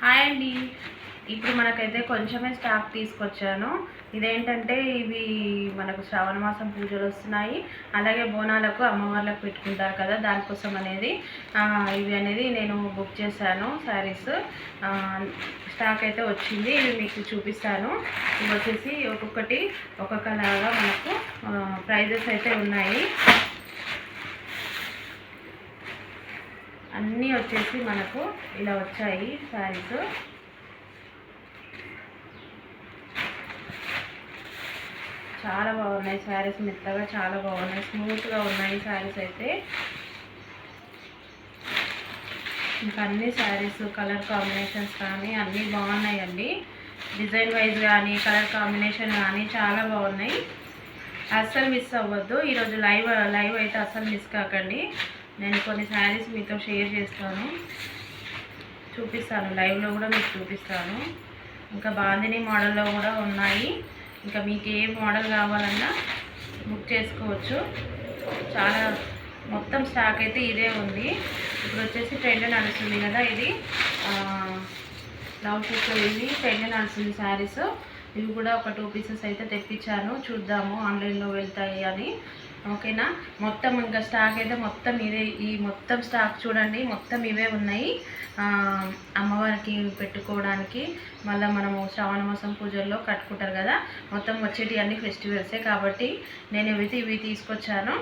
Hi అండి. ఇప్పుడు మనకైతే కొంచెమే స్టాక్ తీసుకొచ్చాను. ఇదేంటంటే ఇవి మనకు శ్రావణ మాసం పూజలు వస్తున్నాయి. అలాగే బోనాలకు అమ్మవార్లకు పెట్టుకుంటారు కదా దానికోసం అనేది ఇవి అనేది నేను బుక్ చేశాను శారీస్. స్టాక్ అయితే వచ్చింది ఇవి మీకు చూపిస్తాను. ఇవి వచ్చేసి ఒక్కొక్కటి ఒక్కొక్కలాగా మనకు ప్రైజెస్ అయితే ఉన్నాయి. అన్నీ వచ్చేసి మనకు ఇలా వచ్చాయి శారీస్. చాలా బాగున్నాయి శారీస్ మెత్తగా చాలా బాగున్నాయి. స్మూత్గా ఉన్నాయి శారీస్ అయితే. ఇంకా అన్ని శారీస్ కలర్ కాంబినేషన్స్ కానీ అన్నీ బాగున్నాయండి. డిజైన్ వైజ్ కానీ కలర్ కాంబినేషన్ కానీ చాలా బాగున్నాయి. అస్సలు మిస్ అవ్వద్దు. ఈరోజు లైవ్ లైవ్ అయితే అస్సలు మిస్ కాకండి. నేను కొన్ని శారీస్ మీతో షేర్ చేస్తాను. చూపిస్తాను. లైవ్లో కూడా మీకు చూపిస్తాను. ఇంకా బాందిని మోడల్లో కూడా ఉన్నాయి. ఇంకా మీకు ఏ మోడల్ కావాలన్నా బుక్ చేసుకోవచ్చు. చాలా మొత్తం స్టాక్ అయితే ఇదే ఉంది. ఇప్పుడు వచ్చేసి ట్రెండ్ నడుస్తుంది కదా ఇది. లవ్ షూట్లో ఇవి ట్రెండ్ నడుస్తుంది శారీస్. ఇవి కూడా ఒక టూ పీసెస్ అయితే తెప్పించాను. చూద్దాము ఆన్లైన్లో వెళ్తాయి అని. ఓకేనా? మొత్తం ఇంకా స్టాక్ అయితే మొత్తం ఇదే ఈ మొత్తం స్టాక్ చూడండి మొత్తం ఇవే ఉన్నాయి. అమ్మవారికి పెట్టుకోవడానికి మళ్ళీ మనము శ్రావణ మాసం పూజల్లో కట్టుకుంటారు కదా మొత్తం వచ్చేటి అన్ని ఫెస్టివల్సే కాబట్టి నేను ఇవి ఇవి తీసుకొచ్చాను.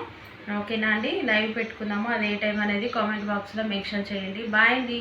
ఓకేనా అండి? లైవ్ పెట్టుకుందాము. అది ఏ టైం అనేది కామెంట్ బాక్స్లో మెన్షన్ చేయండి. బాయ్ అండి.